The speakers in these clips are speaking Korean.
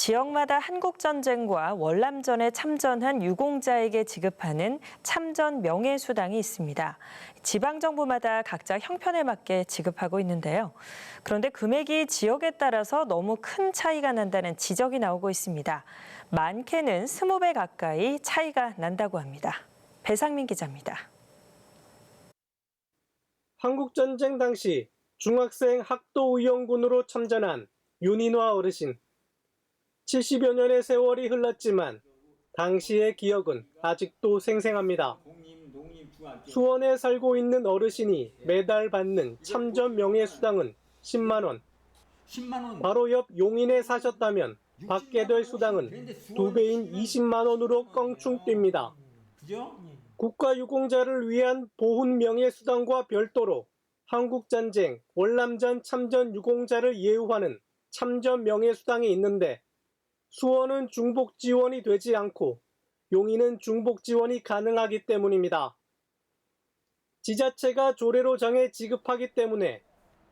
지역마다 한국전쟁과 월남전에 참전한 유공자에게 지급하는 참전 명예수당이 있습니다. 지방정부마다 각자 형편에 맞게 지급하고 있는데요. 그런데 금액이 지역에 따라서 너무 큰 차이가 난다는 지적이 나오고 있습니다. 많게는 20배 가까이 차이가 난다고 합니다. 배상민 기자입니다. 한국전쟁 당시 중학생 학도의원군으로 참전한 윤인화 어르신. 70여 년의 세월이 흘렀지만 당시의 기억은 아직도 생생합니다. 수원에 살고 있는 어르신이 매달 받는 참전 명예수당은 10만원. 10만 원. 바로 옆 용인에 사셨다면 받게 될 수당은 두 배인 20만 원으로 껑충 뜁니다. 국가유공자를 위한 보훈 명예수당과 별도로 한국전쟁, 월남전 참전 유공자를 예우하는 참전 명예수당이 있는데 수원은 중복 지원이 되지 않고 용인은 중복 지원이 가능하기 때문입니다. 지자체가 조례로 정해 지급하기 때문에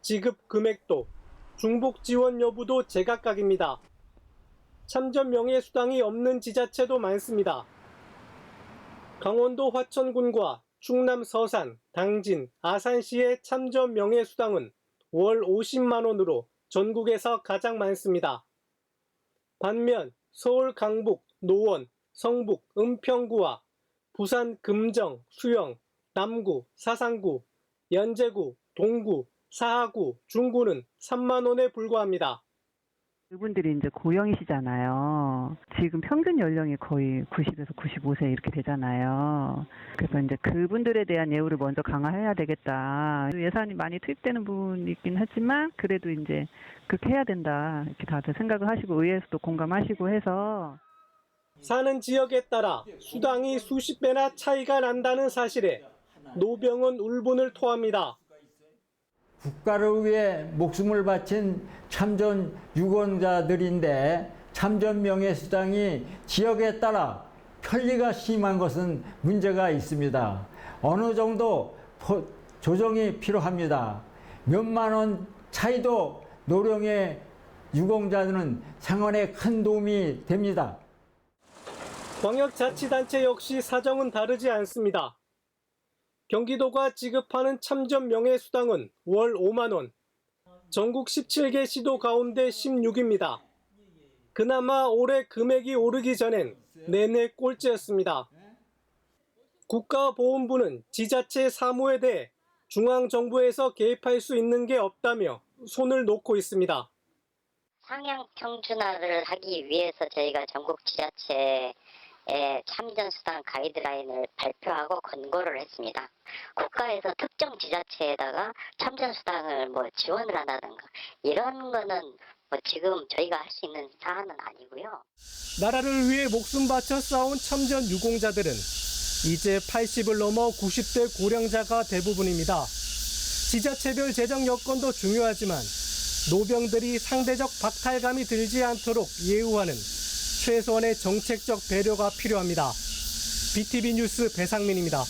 지급 금액도 중복 지원 여부도 제각각입니다. 참전 명예수당이 없는 지자체도 많습니다. 강원도 화천군과 충남 서산, 당진, 아산시의 참전 명예수당은 월 50만 원으로 전국에서 가장 많습니다. 반면 서울 강북, 노원, 성북, 은평구와 부산 금정, 수영, 남구, 사상구, 연제구, 동구, 사하구, 중구는 3만 원에 불과합니다. 그분들이 이제 고령이시잖아요. 지금 평균 연령이 거의 90에서 95세 이렇게 되잖아요. 그래서 이제 그분들에 대한 예우를 먼저 강화해야 되겠다. 예산이 많이 투입되는 부분이 있긴 하지만 그래도 이제 그렇게 해야 된다. 이렇게 다들 생각을 하시고 의회에서도 공감하시고 해서 사는 지역에 따라 수당이 수십 배나 차이가 난다는 사실에 노병은 울분을 토합니다. 국가를 위해 목숨을 바친 참전 유공자들인데 참전 명예수당이 지역에 따라 편리가 심한 것은 문제가 있습니다. 어느 정도 포- 조정이 필요합니다. 몇만 원 차이도 노령의 유공자들은 생활에 큰 도움이 됩니다. 광역자치단체 역시 사정은 다르지 않습니다. 경기도가 지급하는 참전 명예수당은 월 5만원, 전국 17개 시도 가운데 16입니다. 그나마 올해 금액이 오르기 전엔 내내 꼴찌였습니다. 국가보훈부는 지자체 사무에 대해 중앙정부에서 개입할 수 있는 게 없다며 손을 놓고 있습니다. 상향 평준화를 하기 위해서 저희가 전국 지자체에 참전 수당 가이드라인을 발표하고 권고를 했습니다. 국가에서 특정 지자체에다가 참전 수당을 뭐 지원을 한다든가 이런 거는 뭐 지금 저희가 할 수 있는 사안은 아니고요. 나라를 위해 목숨 바쳐 싸운 참전 유공자들은 이제 80을 넘어 90대 고령자가 대부분입니다. 지자체별 재정 여건도 중요하지만 노병들이 상대적 박탈감이 들지 않도록 예우하는 최소한의 정책적 배려가 필요합니다. BTV 뉴스 배상민입니다.